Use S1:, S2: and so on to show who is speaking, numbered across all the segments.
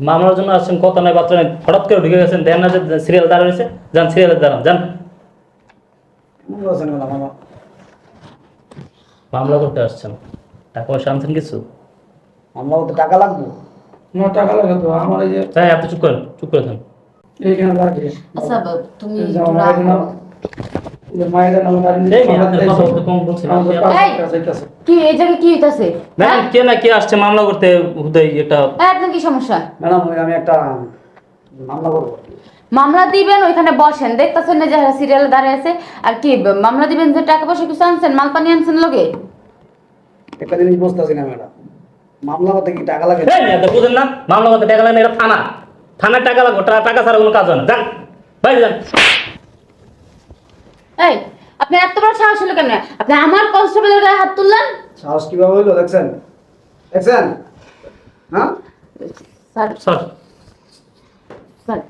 S1: মামলার জন্য আসছেন কত নয় বাচ্চা নয় হঠাৎ করে ঢুকে গেছেন দেন না যে সিরিয়াল দাঁড়া রয়েছে যান সিরিয়ালে দাঁড়ান যান। মামলা করতে আসছেন টাকা পয়সা আনছেন কিছু?
S2: মামলা করতে টাকা লাগবে?
S3: ন টাকা লাগে তো আমার এই যে
S1: তাই আপনি চুপ করেন চুপ করে থাকুন।
S3: এইখানে
S4: আচ্ছা তুমি কি এই জায়গায় কি হইতাছে?
S1: ম্যাডাম কে না কে আসছে মামলা করতে হুদাই এটা?
S4: আপনার কি সমস্যা?
S2: ম্যাডাম আমি একটা মামলা করব।
S4: মামলা দিবেন ওইখানে বসেন। দেখতেছেন না যে সিরিয়ালে দাঁড়িয়ে আছে? আর কি মামলা দিবেন যে টাকা পয়সা কিছু আনছেন মাল পানি আনছেন লগে?
S2: একটা জিনিস বুঝতেছি না ম্যাডাম। মামলা করতে কি টাকা লাগে?
S1: এই বুঝেন না মামলা করতে টাকা লাগে না এটা থানা। থানার টাকা লাগবে টাকা ছাড়া কোনো কাজ হয় না। যান বাইরে যান।
S4: এই আপনি এত বড় সাহস হলো কেমনে আপনি আমার কনস্টেবলের গায়ে হাত তুললেন?
S2: সাহস কীভাবে হইল দেখছেন? দেখছেন? হ্যাঁ?
S4: স্যার।
S1: স্যার।
S4: স্যার।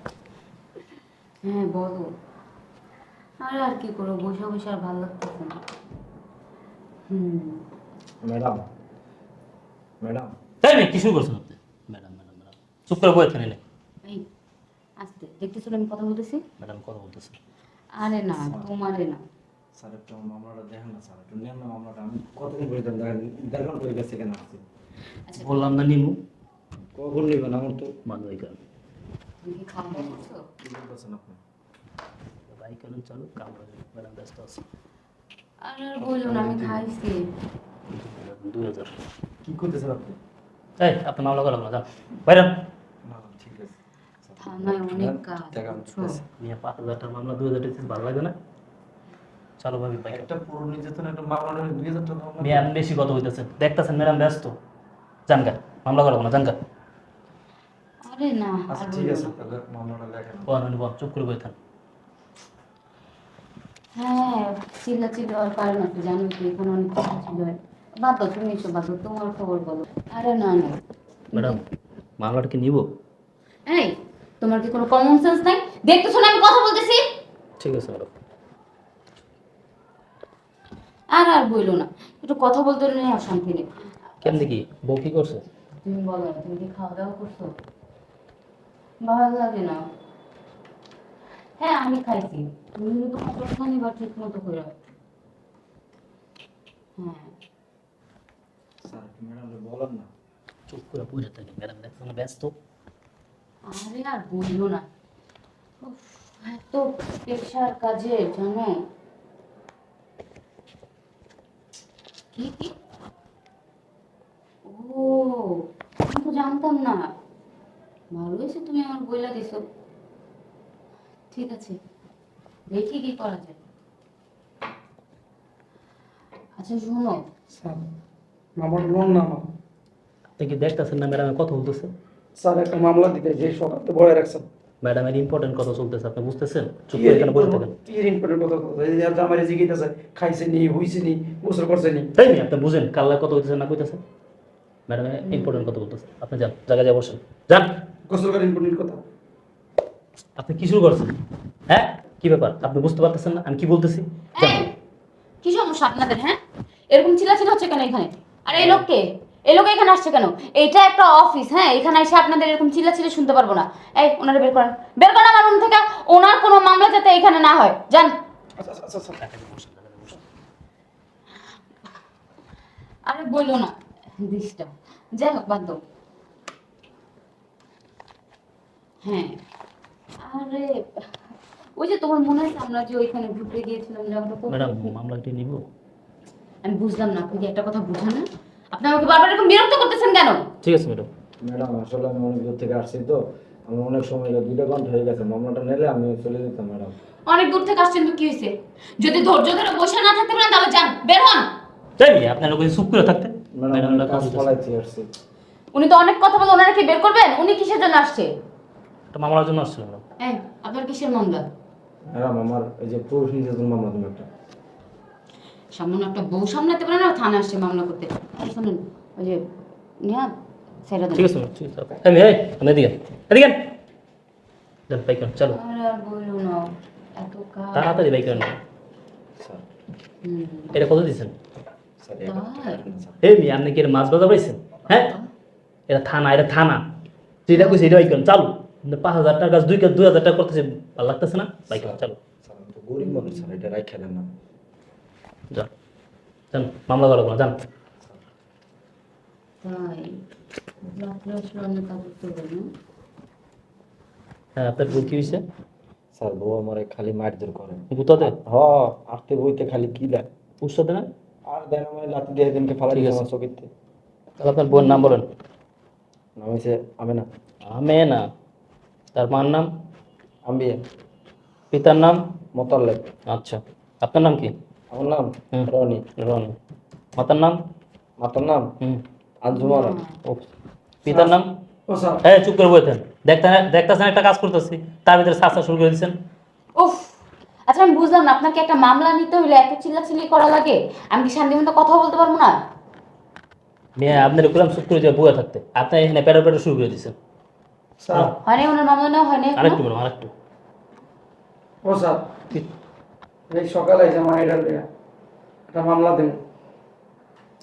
S4: হ্যাঁ বলো। আরে আর কি করব? বসে বসে আর ভালো লাগতেছে না। হুম।
S5: ম্যাডাম। ম্যাডাম।
S1: তাই মেয়ে, কি শুরু করছেন আপনি? Madam madam madam. চুপ করে বয়ে থাকেন
S4: এই আস্তে। দেখতেছো আমি কথা বলতেছি?
S1: ম্যাডাম কথা বলতেছেন
S4: আরে না তোমারে না।
S5: স্যার একটু মামলাটা দেখেন না স্যার। একটু নেন না মামলাটা। আমি কতদিন পর্যন্ত দেখেন গেছে কেন আসছি
S4: আচ্ছা।
S1: বললাম না নিমু।
S5: কখন নেবেন? আমার তো
S1: হয়ে গেল
S4: তুমি কি খাওয়া দাওয়া করছ?
S5: কি আপনি?
S1: বাইক কেন চালু কাম করে ম্যাডাম ব্যস্ত আছে।
S4: আরে আমি খাইছি।
S1: দুই হাজার।
S5: কি করতেছেন আপনি?
S1: এই আপনি মামলা করা না যান বাইরে
S5: না না, ঠিক আছে স্যার,
S4: থানায় অনেক কাজ।
S1: নিয়ে পাঁচ হাজার টাকা মামলা দুই হাজার টাকা ভালো লাগে না? চলো ভাবি বাইক
S5: একটা পুরো নির্যাতন একটা মামলা দুই হাজার টাকা
S1: বেশি কথা হইতেছে। দেখতেছেন ম্যাডাম ব্যস্ত। জানগা মামলা করব না জানগা
S4: আরে না
S5: আচ্ছা ঠিক আছে তাহলে মামলাটা লেখেন
S1: বল বল চুপ করে বই
S4: হ্যাঁ চিল্লা চিল্লা আর পারে না জানো কি এখানে অনেক কিছু ছিল। বাদ দাও তুমি বাদ তোমার খবর বলো। আরে না না।
S1: ম্যাডাম মামলাটা কি নিব?
S4: এই তোমার কি কোনো কমন সেন্স নাই? দেখতেছো না আমি কথা বলতেছি।
S1: ঠিক আছে ম্যাডাম।
S4: আর আর বইলো না। একটু কথা বলতে নেই আর শান্তি নেই।
S1: কেন দেখি বউ কি করছে?
S4: তুমি বলো না তুমি কি খাওয়া দাওয়া করছ? ভালো লাগে না। হ্যাঁ আমি খাইছি। তুমি কিন্তু খাবার খানি বা ঠিক মতো করে হ্যাঁ।
S5: স্যার একটু ম্যাডামকে বলেন না।
S1: চুপ করে বুঝে থাকি। ম্যাডাম দেখছেন না ব্যস্ত?
S4: আরে আর বলল না। এত পেশার কাজে জানো? কি কি? ও আমি তো জানতাম না। ভালো হয়েছে তুমি আমার বইলা দিছো। ঠিক আছে দেখি কি করা যায়। আচ্ছা শোনো।
S3: আমার লোন না আমার
S1: আপনি কি দেখতেছেন না ম্যাডাম কথা বলতেছে?
S3: স্যার একটা মামলা দিতে যে সকালে বয়ে রাখছেন।
S1: ম্যাডাম এর ইম্পর্টেন্ট কথা চলতেছে আপনি বুঝতেছেন? চুপ করে এখানে বসে থাকেন।
S3: এর ইম্পর্টেন্ট কথা কথা এই যে আমার জিজ্ঞাসা খাইছে নি হইছে নি গোসল করছে নি
S1: তাই নি আপনি বুঝেন কাল্লা কথা হইতেছে না কইতেছে ম্যাডাম ইম্পর্টেন্ট কথা বলতেছে। আপনি যান জায়গা যা বসেন। যান!
S3: গোসল করে ইম্পর্টেন্ট কথা।
S1: আপনি কি শুরু করছেন? হ্যাঁ? কি ব্যাপার? আপনি বুঝতে পারতেছেন না? আমি কি বলতেছি?
S4: কি সমস্যা আপনাদের হ্যাঁ? এরকম চিল্লাচিল্লি হচ্ছে কেন এখানে? আর এই লোককে! এই লোক এখানে আসছে কেন? এইটা একটা অফিস হ্যাঁ? এখানে এসে আপনাদের এরকম চিল্লাচিল্লি শুনতে পারব না। এই ওনারা বের করেন। বের করেন আমার রুম থেকে। ওনার কোনো মামলা যাতে এখানে না হয়। যান।
S3: আচ্ছা আচ্ছা আচ্ছা।
S4: আরে বলল না। দিসটা যাই হোক বাদ হ্যাঁ। আরে ওই যে তোমার মনে আছে আমরা যে ওইখানে ঘুরতে গিয়েছিলাম?
S1: ম্যাডাম মামলাটি নিব?
S4: আমি বুঝলাম না আপনি কি একটা কথা বুঝেন না? আপনি আমাকে বারবার এরকম বিরক্ত করতেছেন কেন?
S1: ঠিক আছে ম্যাডাম।
S5: ম্যাডাম আসলে আমি অনেক দূর থেকে আসছি তো। আমার অনেক সময় দুইটা ঘণ্টা হয়ে গেছে মামলাটা নিলে আমি চলে যেতাম ম্যাডাম।
S4: অনেক দূর থেকে আসছেন তো কি হয়েছে? যদি ধৈর্য ধরে বসে না থাকতে পারেন তাহলে যান বের হন।
S1: তাই? নি আপনার লোক চুপ করে থাকতে
S5: ম্যাডাম কাজ ফলাইছি আসছি।
S4: উনি তো অনেক কথা বলে ওনারা কি বের করবেন উনি কিসের জন্য আসছে?
S1: একটা মামলার জন্য আসছিল ম্যাডাম।
S4: এই আপনার কিসের মামলা?
S5: ম্যাডাম আমার এই যে পুরুষ নির্যাতন মামলা তুমি একটা
S4: সামনে একটা বউ সামলাতে পারে না থানা আসছে মামলা করতে। শোনেন ওই যে সেটা
S1: ঠিক আছে ঠিক আছে। আমি এই আপনি এদিকে এদিকে আন। যান বাইক চলো।
S4: আর বলল না এত কাজ।
S1: তাড়াতাড়ি বাইক এটা কত
S5: স্যার
S1: এই মি আপনি কি মাছ বাজা পাইছেন? হ্যাঁ? এটা থানা এটা থানা। যেটা কইছি এটা বাইক চালু। পাঁচ হাজার কাজ দুই দুই হাজার টাকা করতেছে ভালো লাগতেছে না? বাইক চালু।
S5: আমি গরিব মানুষ এটা না।
S1: যান। যান মামলা করা কোনো যান। হ্যাঁ আপনার বউ কি হয়েছে
S5: স্যার বউ আমার খালি মারধর করে।
S1: গুতাতে
S5: হ আটতে বইতে খালি কি দেয়?
S1: উৎসাতে না?
S5: আর দেন আমার লাতি দিয়ে দিনকে ফালা
S1: ঠিক
S5: দিয়ে
S1: আছে।
S5: আমার চকিতে
S1: তাহলে আপনার বোন নাম বলেন।
S5: নাম হয়েছে আমি না
S1: আমে না তার মার নাম?
S5: আম্বিয়া।
S1: পিতার নাম?
S5: মোতাল্লেব
S1: আচ্ছা আপনার নাম কি?
S5: আমার নাম রনি
S1: রনি। মাতার নাম?
S5: মাতার নাম? আঞ্জুমারা
S1: পিতার নাম? হ্যাঁ চুপ করে বইতেন দেখতে দেখতেছেন একটা কাজ করতেছি। তার ভিতরে শাস্তা শুরু করে দিচ্ছেন
S4: উফ! আচ্ছা আমি বুঝলাম না আপনাকে একটা মামলা নিতে হলে এত চিল্লাচিল্লি করা লাগে। আমি কি শান্তি মতো কথা বলতে পারব না?
S1: মেয়ে আপনার করলাম চুপ করে যাওয়া বয়ে থাকতে। আপনি এখানে প্যারো প্যারো শুরু করে দিচ্ছেন
S3: স্যার
S4: হয়নি ওনার মামলা নেওয়া হয়নি এখনও?
S1: আরেকটু বলুন আরেকটু।
S3: ও স্যার। এই সকালে এসে আমার এটা লিয়া একটা মামলা দেন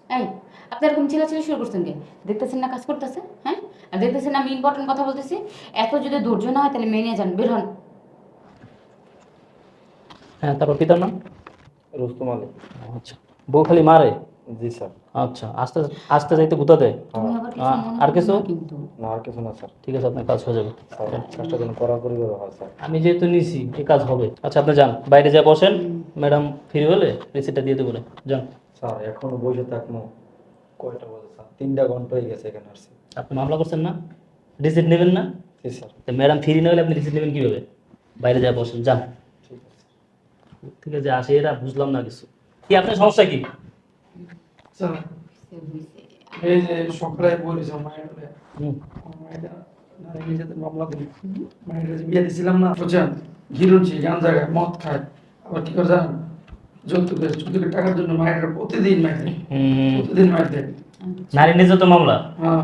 S4: এই আপনি এরকম চিল্লাচিল্লি শুরু করছেন কে? দেখতেছেন না কাজ করতেছে? হ্যাঁ? আর দেখতেছেন না আমি ইম্পর্টেন্ট কথা বলতেছি? এত যদি ধৈর্য না হয় তাহলে মেনে যান বের হন।
S1: হ্যাঁ তারপর পিতার নাম?
S5: রুস্তম আলী।
S1: আচ্ছা। বউ খালি মারে?
S5: জি স্যার।
S1: আচ্ছা আস্তে আস্তে যাইতে গুতা দেয় আর কিছু?
S4: না
S5: আর কিছু না স্যার।
S1: ঠিক আছে আপনার কাজ হয়ে যাবে।
S5: কাজটা যেন কড়াকড়ি করে হয় স্যার।
S1: আমি যেহেতু নিছি এই কাজ হবে। আচ্ছা আপনি যান। বাইরে যা বসেন ম্যাডাম ফ্রি হলে রিসিটটা দিয়ে দেবো যান।
S5: স্যার এখনও বসে থাকব। কয়টা বাজে স্যার? তিনটা ঘণ্টা হয়ে গেছে এখানে আসছি।
S1: আপনি মামলা করছেন না? রিসিট নেবেন না?
S5: জি স্যার।
S1: তো ম্যাডাম ফ্রি না হলে আপনি রিসিট নেবেন কীভাবে? বাইরে যা বসেন যান।
S5: ঠিক আছে
S1: আসে এরা বুঝলাম না কিছু। কি আপনার সমস্যা কি?
S3: এই যে সকালে বলেছে মামলা বিয়ে দিয়েছিলাম না বুঝছেন? ঘিরুনছি গান জায়গায় মদ খায়। আবার কি করে জানেন? যৌতুকের যৌতুকের টাকার জন্য মায়ের প্রতিদিন মায়ের প্রতিদিন মায়ের দেয়।
S1: নারী মামলা।
S3: হ্যাঁ।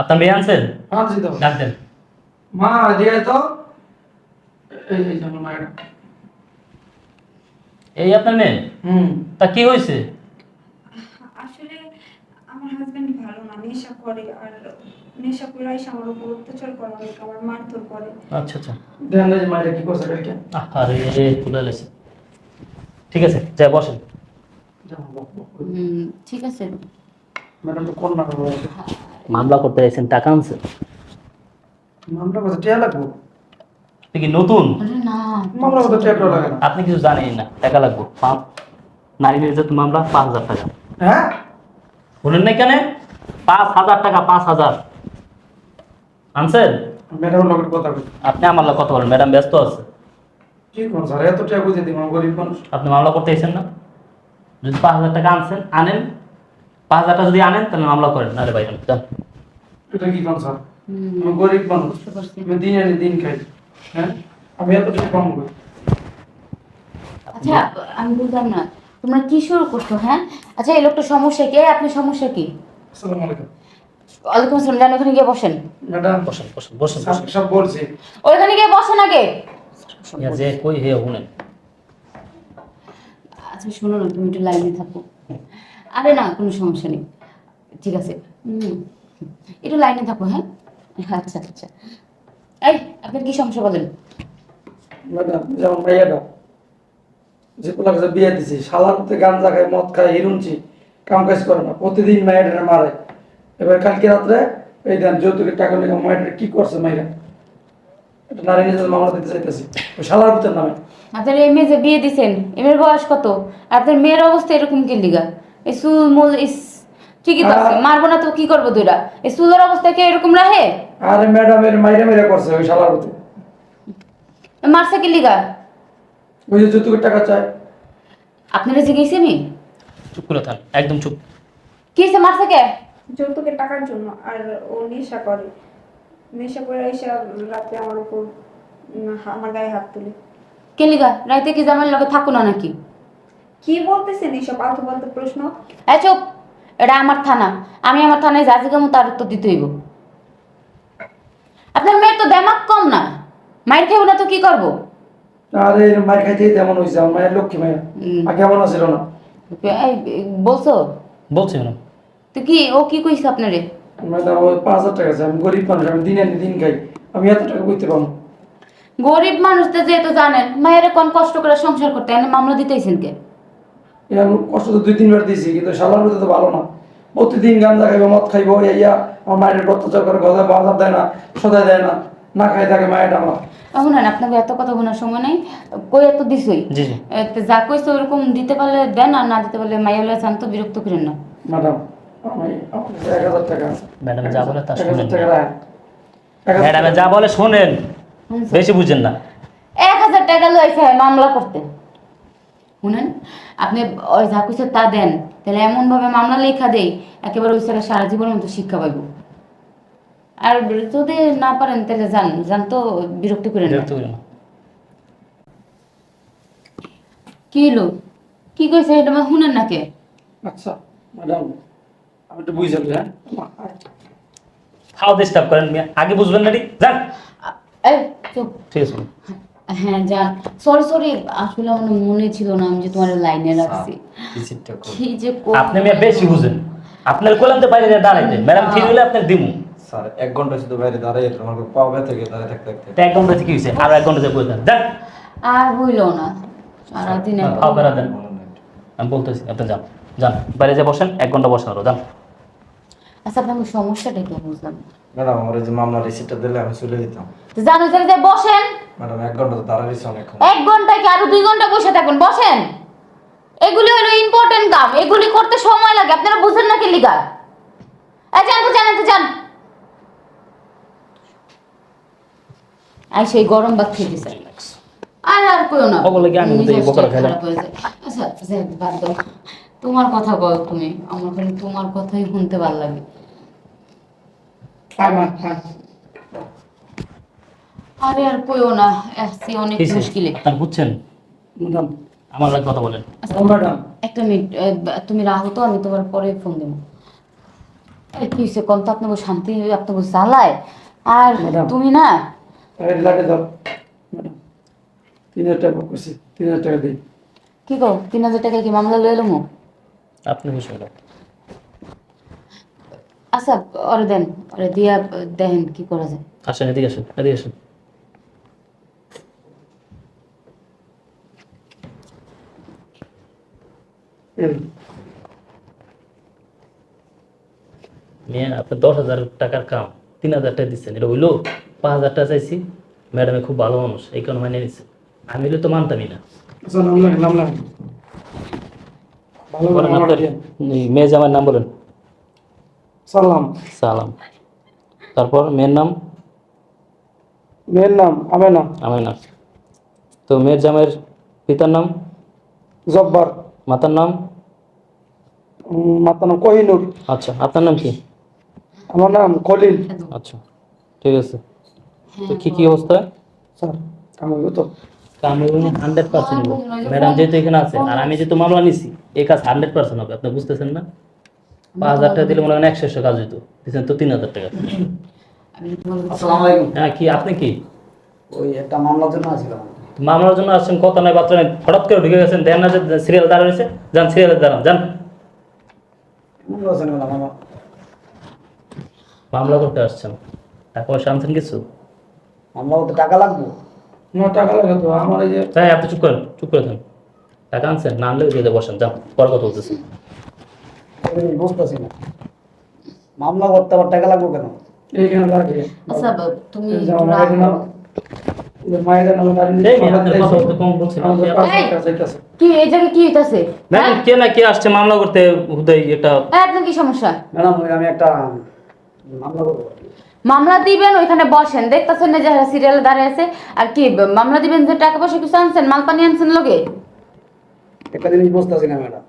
S1: আপনার মেয়ে আনছেন
S3: আনছি তো।
S1: ডাক দেন।
S3: মা দিয়ে তো এই এই আমার মায়ের।
S1: এই আপনার মেয়ে?
S3: হুম।
S1: তা কি হয়েছে?
S6: আমার হাজবেন্ড ভালো না নেশা করে আর নেশা করে এসে আমার উপর অত্যাচার করে অনেক আমার মারধর করে।
S1: আচ্ছা আচ্ছা।
S3: দেখেন যে মায়েরা কি করছে কালকে?
S1: আরে তুলে লেছে। ঠিক আছে যাই বসেন।
S4: হুম, ঠিক আছে।
S3: ম্যাডাম তো কন্যা
S1: মামলা করতে চাইছেন টাকা আনছেন?
S3: মামলা কথা টিয়া লাগবো?
S1: আপনি কি নতুন?
S4: না।
S3: মামলা কথা টিয়া লাগে না।
S1: আপনি কিছু জানেন না টাকা লাগবে। পাঁচ নারী নির্যাতন মামলা পাঁচ হাজার টাকা।
S3: হ্যাঁ?
S1: শুনেন না কেন? পাঁচ হাজার টাকা পাঁচ হাজার। আনছেন?
S3: কথা বলি।
S1: আপনি আমার লোক কথা বলেন ম্যাডাম ব্যস্ত আছে।
S3: কি কোন স্যার এত টাকা বুঝে দিব গরিব মানুষ।
S1: আপনি মামলা করতে এসেছেন না? যদি পাঁচ হাজার টাকা আনছেন আনেন। পাঁচ হাজার টাকা যদি আনেন তাহলে মামলা করেন। নারে ভাই যান।
S3: এটা কি কোন স্যার? আমি গরিব মানুষ। দিন আনি দিন খাই। হ্যাঁ? আমি এত টাকা কম করি।
S4: আচ্ছা আমি বুঝলাম না। তোমরা কি শুরু করছ হ্যাঁ? আচ্ছা এই লোকটা সমস্যা কি? আপনি সমস্যা কি?
S3: আসসালামু আলাইকুম।
S4: ওয়ালাইকুম আসসালাম। ওখানে গিয়ে বসেন।
S3: ম্যাডাম
S1: বসেন বসেন বসেন
S3: সব বলছি।
S4: ওইখানে গিয়ে বসেন আগে।
S1: যে কই হে শুনেন।
S4: আচ্ছা শোনো না তুমি একটু লাইনে থাকো। আরে না কোনো সমস্যা নেই। ঠিক আছে। হুম, একটু লাইনে থাকো হ্যাঁ? আচ্ছা আচ্ছা। এই আপনার কি সমস্যা বলেন?
S3: ম্যাডাম যেমন ভাইয়াটা যে পোলা কাছে বিয়ে দিছি শালার মধ্যে গাঞ্জা খায় মদ খায় হিরুনছি কাম কাজ করে না। প্রতিদিন মায়ের মারে। এবার কালকে রাত্রে এই দেন যৌতুকের টাকা নিয়ে মায়ের কি করছে মাইরা এটা নারী নিজের মামলা দিতে চাইতেছি। ওই শালার ভিতর নামে।
S4: আপনার এই মেয়ে যে বিয়ে দিছেন এ মেয়ের বয়স কত? আর আপনার মেয়ের অবস্থা এরকম কি লিগা? এই চুল মুল ইস ঠিকই তো আছে মারবো না তো কি করব দুইটা? এই চুলের অবস্থা কি এরকম রাহে?
S3: আরে ম্যাডামের মাইরা মেরা করছে ওই শালার ভিতরে।
S4: মারছে কি লিগা?
S3: ওই যে যৌতুকের টাকা চায়
S4: আপনারা জিজ্ঞেসি আমি?
S1: চুপ করে থান একদম চুপ।
S4: কি হয়েছে মারছে কে
S6: যৌতুকের টাকার জন্য আর ও নেশা করে। নেশা করে এসে রাতে আমার উপর উম, আমার গায়ে হাত তুলে।
S4: কে লিগা রাইতে কি জামাইয়ের লগে থাকো না নাকি?
S6: কি বলতেছেন এইসব আলতু ফালতু প্রশ্ন?
S4: এই চুপ এটা আমার থানা। আমি আমার থানায় যা জিগামো তার উত্তর দিতে হইব। আপনার মেয়ের তো দেমাক কম না। মায়ের খেয়ে না তো কি করব?
S3: আরে মায়ের খাইতে তেমন হয়েছে আমার মায়ের লক্ষ্মী মায়ের
S4: হুম।
S3: আগে এমন আছিল না?
S4: এই বলছো?
S1: বলছি ম্যাডাম।
S4: তো কি ও কি কইছে আপনারে?
S3: ম্যাডাম ওই পাঁচ হাজার টাকা আছে আমি গরিব মানুষ আমি দিন আনি দিন খাই। আমি এত টাকা করতে পারব না।
S4: গরিব মানুষ তো যেহেতু জানেন মায়ের কোন কষ্ট করে সংসার করতে এনে মামলা দিতেছেন কে?
S3: এরকম কষ্ট তো দুই তিনবার দিয়েছি কিন্তু শালার মধ্যে তো ভালো না। প্রতিদিন গাঞ্জা খাইবো মদ খাইবো ইয়া আমার মায়ের অত্যাচার করে কথা বাজার দেয় না সদায় দেয় না। না খাই থাকে মায়ের আমার
S4: এখন না আপনাকে এত কথা বলার সময় নাই। কই এত দিছই?
S1: জি জি।
S4: তো যা কইছে ওরকম দিতে পারলে দেন আর না দিতে পারলে মাইয়া হলে জানতো বিরক্ত করেন না।
S3: ম্যাডাম আমি এক হাজার টাকা।
S1: ম্যাডাম যা বলে তা শুনেন।
S3: টাকা রাখেন। এক হাজার
S1: ম্যাডামে যা বলে শোনেন। বেশি বুঝেন না।
S4: এক হাজার টাকা লইছে মামলা করতে। শুনেন আপনি ওই যা কইছে তা দেন। তাহলে এমন ভাবে মামলা লেখা দেই একেবারে ওই সারা জীবনের মতো শিক্ষা পাইব। আর যদি না পারেন তাহলে যান যান তো বিরক্ত করেন না।
S1: না।
S4: কি হলো? কি কইছে এটা? আমার শুনেন না কে?
S3: আচ্ছা ম্যাডাম আমি একটু বুঝে যাব হ্যাঁ?
S1: ফাও ডিস্টার্ব করেন মিয়া। আগে বুঝবেন না রে? যান।
S4: এই চুপ।
S1: ঠিক আছে
S4: হ্যাঁ যান। সরি সরি আসলে আমার মনে ছিল না আমি যে তোমার লাইনে রাখছি। কি যে
S1: আপনি মেয়ে বেশি বুঝেন। আপনার কোলাম তো বাইরে দাঁড়াইতে ম্যাডাম ঠিক হলে আপনার দিমু।
S5: স্যার এক ঘণ্টা শুধু বাইরে দাঁড়িয়ে তোমার পাও ব্যথা গিয়ে দাঁড়িয়ে থাকতে থাকতে।
S1: এক ঘণ্টা কি হয়েছে? আর এক ঘণ্টা বলতেন যান
S4: আর হইল না। সারাদিন
S1: না, বেড়া দেন আমি বলতেছি আপনি যান যান। বাইরে যে বসেন এক ঘণ্টা বসেন আরও যান।
S4: আচ্ছা আপনার সমস্যাটা কি বুঝলাম
S5: ম্যাডাম আমার যে মামলার রিসিপ্টটা দিলে আমি চলে যেতাম।
S4: তো জানো যে যে বসেন।
S5: ম্যাডাম এক ঘণ্টা তো দাঁড়াইছি অনেকক্ষণ।
S4: এক ঘণ্টা কি আরও দুই ঘণ্টা বসে থাকুন? বসেন। এগুলি হলো ইম্পর্টেন্ট কাম। এগুলি করতে সময় লাগে। আপনারা বুঝেন না কি লিগা এই জান আই সেই গরম ভাত খেতে চাই আর আর কইও না।
S1: ওগুলো কি আমি তো বকরা খাইলাম?
S4: আচ্ছা যাক, বাদ দাও। তোমার কথা বল তুমি। আমার খালি তোমার কথাই শুনতে ভালো লাগে।
S3: হ্যাঁ হ্যাঁ
S4: আরে আর কইও না আসছি অনেক? মুশকিলে।
S1: বুঝছেন?
S3: ম্যাডাম
S1: আমার লাগে কথা বলেন।
S4: আচ্ছা,
S3: ম্যাডাম।
S4: একটা মিনিট তুমি রাহো তো আমি তোমার পরে ফোন দেবো। এই কি হয়েছে আপনাকে শান্তি আপনাকে জ্বালায়। আর তুমি না
S3: লাগে দাও ম্যাডাম তিন হাজার টাকা করছি তিন হাজার টাকা দিই
S4: কি তিন হাজার টাকা কি মামলা লয়ে
S1: আপনি বিষয়
S4: আচ্ছা ওরে দেন ওরে দিয়া দেখেন কি করা যায়।
S1: আসেন এদিকে আসেন এদিকে আসেন। মেয়ে দশ হাজার টাকার কাম তিন হাজার টাকা দিচ্ছেন এটা হইল? পাঁচ হাজার টাকা চাইছি। ম্যাডামে খুব ভালো মানুষ এই কারণে মানে নিচ্ছে আমি তো মানতামই না।
S3: আচ্ছা
S1: বলেন আপনার মেয়ে জামার নাম বলেন।
S3: সালাম।
S1: সালাম। তারপর মেয়ের নাম?
S3: মেয়ের নাম আমেনা।
S1: আমার নাম তো মেয়ের জামাইয়ের পিতার নাম?
S3: জব্বার।
S1: মাতার নাম?
S3: মাতার নাম কোহিনুর।
S1: আচ্ছা আপনার নাম কি?
S3: আমার নাম খলিল
S1: আচ্ছা ঠিক আছে। তো কি কি অবস্থা?
S3: স্যার আমি তো।
S1: আমি হান্ড্রেড পার্সেন্ট ম্যাডাম যেহেতু এখানে আছে আর আমি যেহেতু মামলা নিছি এই কাজ হান্ড্রেড পার্সেন্ট হবে আপনি বুঝতেছেন না? পাঁচ হাজার টাকা দিলে মনে হয় একশো একশো কাজ হইতো দিচ্ছেন তো তিন হাজার টাকা।
S4: আমি
S2: আসসালামু আলাইকুম।
S1: হ্যাঁ কি আপনি কি?
S2: ওই একটা মামলার জন্য আসছিলাম
S1: মামলার জন্য আসছেন কথা নয় বার্তা নয় হঠাৎ করে ঢুকে গেছেন দেন না যে সিরিয়াল দাঁড়া রয়েছে যান সিরিয়ালে দাঁড়ান যান। মামলা। করতে আসছেন টাকা পয়সা আনছেন কিছু?
S2: মামলা করতে টাকা লাগবে।
S3: ন টাকা লাগে তো আমার এই যে
S1: তাই আপনি চুপ করেন চুপ করে থাকেন। টাকা আনছেন না আনলে যেতে বসেন যান পরে কথা বলতেছি।
S2: বুঝতেছি না। মামলা করতে আবার টাকা লাগবে কেন?
S3: এইখানে লাগে।
S4: আচ্ছা তুমি
S3: আমার
S4: কি এই জায়গায় কি হইতাছে?
S1: ম্যাডাম কে না কে আসছে মামলা করতে হুদাই এটা
S4: হ্যাঁ আপনার কি সমস্যা?
S2: ম্যাডাম আমি একটা মামলা করব।
S4: মামলা দিবেন ওইখানে বসেন। দেখতেছেন না যে সিরিয়ালে দাঁড়িয়ে আছে। আর কি মামলা দিবেন যে টাকা পয়সা কিছু আনছেন মাল পানি আনছেন লোকে
S2: একটা জিনিস বুঝতেছি না ম্যাডাম।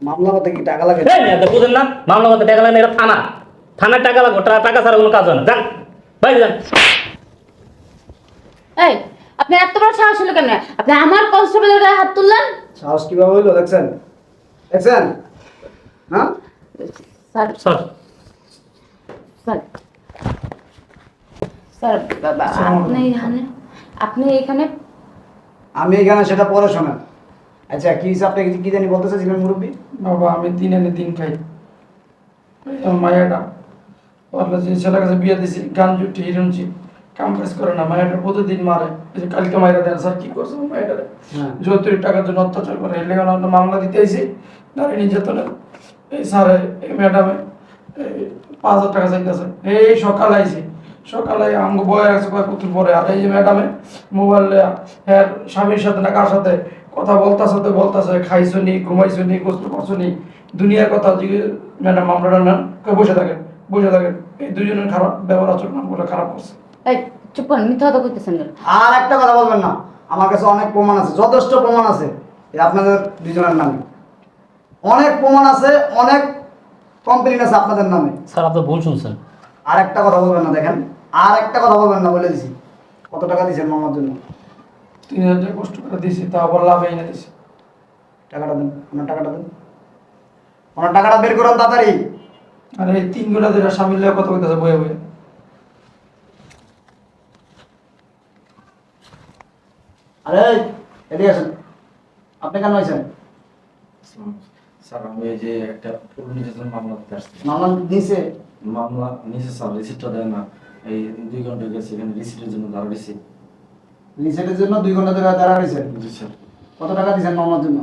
S2: মামলা করতে কি টাকা লাগে?
S1: বুঝেন না মামলা করতে টাকা লাগে না এটা থানা। থানার টাকা লাগবে টাকা টাকা ছাড়া কোনো কাজ হয় না। যান বাইরে যান।
S4: এই আপনি এত বড় সাহস হলো কেন? আপনি আমার কনস্টেবলের গায়ে হাত তুললেন?
S2: সাহস কীভাবে হইল দেখছেন? দেখছেন? হ্যাঁ?
S4: স্যার।
S1: স্যার।
S4: স্যার স্যার বাবা আপনি এখানে আপনি এখানে
S2: আমি এখানে সেটা পরে শোনেন। আচ্ছা কি হিসাব আপনি কি জানি বলতে চাইছিলেন মুরব্বী?
S3: বাবা আমি দিন এনে দিন খাই। আমার যে ছেলের কাছে বিয়ে দিছি গান জুটি কাম কাজ করে না মায়ের প্রতিদিন মারে। যে কালকে মায়েরা দেন স্যার কি করছে মায়েরা
S2: হ্যাঁ।
S3: যৌতুক টাকার জন্য অত্যাচার করে লেগে মামলা দিতে আইছি নারী নির্যাতনের। এই স্যারে এই ম্যাডামে এই পাঁচ হাজার টাকা চাইতেছে এই সকালে আইছি। সকালে আমাকে বয়ে আছে কয়েক পুতুল পরে। আর এই যে ম্যাডামে মোবাইল হ্যাঁ স্বামীর সাথে না কার সাথে? কথা বলতাছে তো বলতাছে খাইছো নি ঘুমাইছো নি গোসল করছ নি? দুনিয়ার কথা জিজ্ঞেস ম্যাডাম মামলাটা নেন বসে থাকেন বসে থাকেন। এই দুজনের খারাপ ব্যবহার আচরণ বলে খারাপ করছে।
S4: এই চুপ করেন মিথ্যা কথা কইতেছেন
S2: আর একটা কথা বলবেন না আমার কাছে অনেক প্রমাণ আছে যথেষ্ট প্রমাণ আছে। এই আপনাদের দুজনের নামে। অনেক প্রমাণ আছে অনেক কমপ্লেন আছে আপনাদের নামে।
S1: স্যার আপনি ভুল শুনছেন।
S2: আর একটা কথা বলবেন না দেখেন। আর একটা কথা বলবেন না বলে দিছি। কত টাকা দিয়েছেন মামার জন্য?
S3: তিন হাজার টাকা কষ্ট করে দিয়েছি তা আবার লাভ এনে দিয়েছি।
S2: টাকাটা দেন ওনার টাকাটা দেন। ওনার টাকাটা বের করুন তাড়াতাড়ি।
S3: আর এই তিন গুণা ধরে স্বামী লিয়ে কথা কইতেছে বয়ে বয়ে
S2: আরে এদিকে আসেন। আপনি কেন হয়েছেন
S5: স্যার আমি এই যে একটা পূর্ব নির্যাতন মামলা দিতে আসছি।
S2: মামলা দিয়েছে
S5: মামলা নিচে স্যার রিসিপ্টটা দেয় না। এই দুই ঘণ্টা গেছে এখানে রিসিপ্টের জন্য দাঁড়া রিসিপ্ট
S2: রিসেটের জন্য দুই ঘণ্টা ধরে দাঁড়া রয়েছেন
S5: জি স্যার।
S2: কত টাকা দিয়েছেন মামলার জন্য?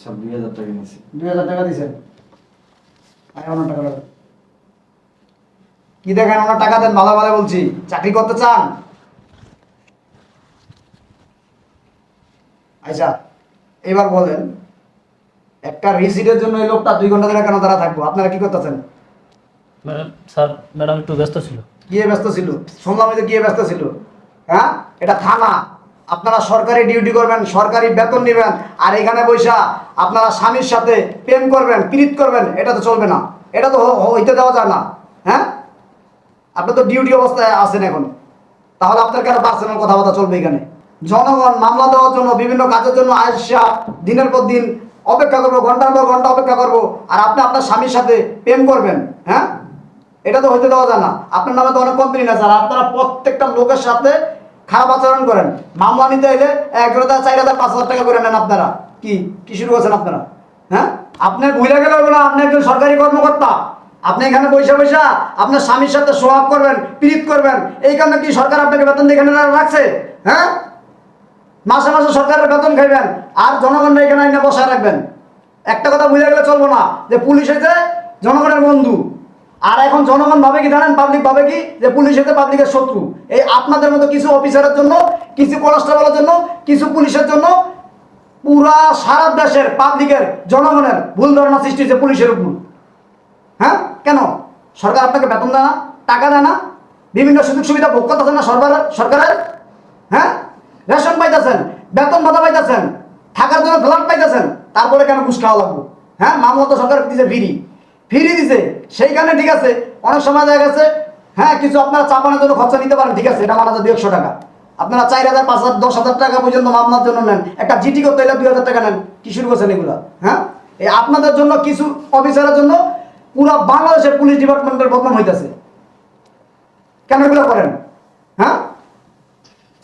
S5: স্যার দুই হাজার টাকা নিয়েছি
S2: দুই হাজার টাকা দিয়েছেন আয় ওনার টাকা কি দেখেন ওনার টাকা দেন ভালো ভালো বলছি। চাকরি করতে চান? আচ্ছা এবার বলেন। একটা রিসিটের জন্য এই লোকটা দুই ঘণ্টা ধরে কেন দাঁড়া থাকব? আপনারা কি করতেছেন?
S1: ম্যাডাম স্যার ম্যাডাম একটু ব্যস্ত ছিল।
S2: গিয়ে ব্যস্ত ছিল? শুনলাম যে গিয়ে ব্যস্ত ছিল। হ্যাঁ? এটা থানা। আপনারা সরকারি ডিউটি করবেন সরকারি বেতন নেবেন আর এখানে বৈশা আপনারা স্বামীর সাথে প্রেম করবেন প্রীত করবেন এটা তো চলবে না। এটা তো হইতে দেওয়া যায় না। হ্যাঁ? আপনি তো ডিউটি অবস্থায় আছেন এখন। তাহলে আপনার কেন পার্সোনাল কথাবার্তা চলবে এখানে? জনগণ মামলা দেওয়ার জন্য বিভিন্ন কাজের জন্য আয়সা দিনের পর দিন অপেক্ষা করব, ঘণ্টার পর ঘণ্টা অপেক্ষা করব। আর আপনি আপনার স্বামীর সাথে প্রেম করবেন হ্যাঁ? এটা তো হইতে দেওয়া যায় না। আপনার নামে তো অনেক কমপ্লেন আছে, আর আপনারা প্রত্যেকটা লোকের সাথে খারাপ আচরণ করেন। মামলা নিতে এলে এক হাজার চার হাজার, পাঁচ হাজার টাকা করে নেন আপনারা। কি? কি শুরু করছেন আপনারা? হ্যাঁ? আপনার ভুলে গেলে না, আপনি একজন সরকারি কর্মকর্তা। আপনি এখানে পয়সা পয়সা আপনার স্বামীর সাথে সোহাগ করবেন, পীড়িত করবেন। এই কারণে কি সরকার আপনাকে বেতন দিয়ে এখানে রাখছে? হ্যাঁ? মাসে মাসে সরকারের বেতন খাইবেন, আর জনগণরা এখানে এনে বসায় রাখবেন। একটা কথা বুঝে গেলে চলবো না, যে পুলিশ হয়েছে জনগণের বন্ধু। আর এখন জনগণ ভাবে কি জানেন পাবলিক ভাবে কি, যে পুলিশ হচ্ছে পাবলিকের শত্রু। এই আপনাদের মতো কিছু অফিসারের জন্য, কিছু কনস্টেবলের জন্য, কিছু পুলিশের জন্য পুরা সারা দেশের পাবলিকের জনগণের ভুল ধারণা সৃষ্টি হয়েছে পুলিশের উপর। হ্যাঁ? কেন? সরকার আপনাকে বেতন দেয় না, টাকা দেয় না? বিভিন্ন সুযোগ সুবিধা ভোগ করতেছেন না সরকার সরকারের? হ্যাঁ? রেশন পাইতেছেন, বেতন ভাতা পাইতেছেন, থাকার জন্য ফ্ল্যাট পাইতেছেন, তারপরে কেন ঘুষ খাওয়া লাগবে? হ্যাঁ মামলা তো সরকার দিছে ফ্রি। ফ্রি দিছে, সেইখানে ঠিক আছে, অনেক সময় দেখা গেছে হ্যাঁ কিছু আপনারা চাপানোর জন্য খরচা নিতে পারেন, ঠিক আছে, এটা যায় দুই একশো টাকা। আপনারা চার হাজার, পাঁচ হাজার, দশ হাজার টাকা পর্যন্ত মামলার জন্য নেন। একটা জিটি করতে হলে দুই হাজার টাকা নেন, কি শুরু এগুলো? হ্যাঁ? এই আপনাদের জন্য কিছু অফিসারের জন্য পুরো বাংলাদেশের পুলিশ ডিপার্টমেন্টের বদনাম হইতেছে। কেন এগুলো করেন? হ্যাঁ?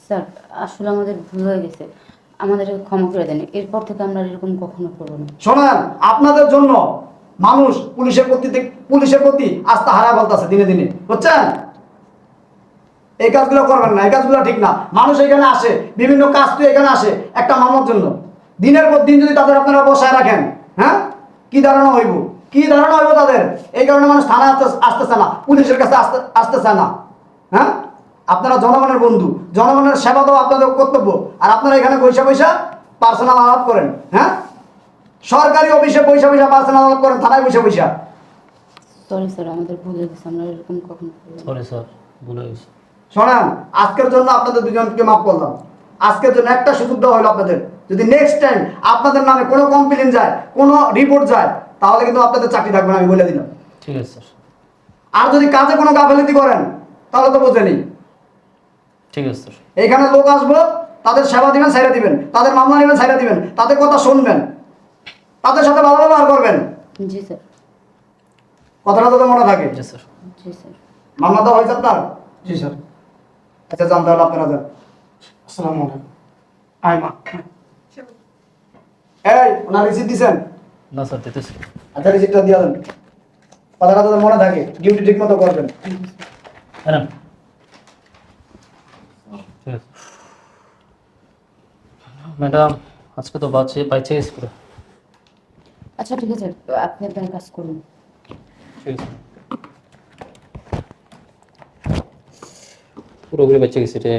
S4: স্যার আসলে আমাদের ভুল হয়ে গেছে। আমাদের ক্ষমা করে দেন। এরপর থেকে আমরা এরকম কখনো করব না।
S2: শোনেন, আপনাদের জন্য মানুষ পুলিশের প্রতি পুলিশের প্রতি আস্থা হারা বলতেছে দিনে দিনে। বুঝছেন? এই কাজগুলো করবেন না, এই কাজগুলো ঠিক না। মানুষ এখানে আসে, বিভিন্ন কাজ তো এখানে আসে একটা মামলার জন্য। দিনের পর দিন যদি তাদের আপনারা বসায় রাখেন হ্যাঁ? কি ধারণা হইব? কি ধারণা হইব তাদের? এই কারণে মানুষ আসতে আসতেছে না, পুলিশের কাছে আসতে আসতেছে না হ্যাঁ? আপনারা জনগণের বন্ধু জনগণের সেবা দেওয়া আপনাদের কর্তব্য। আর আপনারা এখানে পয়সা পয়সা পার্সোনাল আলাপ করেন হ্যাঁ? সরকারি অফিসে পয়সা পয়সা পার্সোনাল আলাপ করেন থানায় পয়সা পয়সা
S4: সরি স্যার আমাদের ভুল হয়ে গেছে আমরা এরকম কখনো
S1: সরি স্যার ভুল হয়ে গেছে।
S2: শোনেন আজকের জন্য আপনাদের দুজনকে মাফ করলাম। আজকের জন্য একটা সুযোগ দেওয়া হলো আপনাদের। যদি নেক্সট টাইম আপনাদের নামে কোনো কমপ্লেন যায় কোনো রিপোর্ট যায় তাহলে কিন্তু আপনাদের চাকরি থাকবে না আমি বলে দিলাম।
S1: ঠিক আছে স্যার
S2: আর যদি কাজে কোনো গাফেলিতি করেন তাহলে তো বোঝেনি
S1: ঠিক আছে।
S2: এখানে লোক আসব তাদের সেবা দিবেন সাইরা দিবেন। তাদের মামলা নেবেন সাইরা দিবেন। তাদের কথা শুনবেন। তাদের সাথে ভালো ব্যবহার করবেন।
S4: জি স্যার।
S2: কথাটা তো মনে থাকে?
S1: জি স্যার।
S4: জি স্যার।
S2: মামলা দেওয়া হয়েছে আপনার?
S3: জি স্যার।
S2: আচ্ছা জানতে হলে আপনারা যান।
S3: আসসালামু আলাইকুম। আয় মা
S2: এই ওনার রিসিপ্ট দিছেন?
S1: না স্যার দিতেছি।
S2: আচ্ছা রিসিপ্টটা দিয়ে দেন। কথাটা তো মনে থাকে? ডিউটি ঠিক মতো করবেন।
S1: ম্যাডাম ঠিক আছে ম্যাডাম আজকে তো বাচ্চা পাইছে স্কুল পুরো
S4: আচ্ছা ঠিক আছে আপনি আপনার কাজ করুন।
S1: পুরোপুরি বাচ্চা গেছে রে।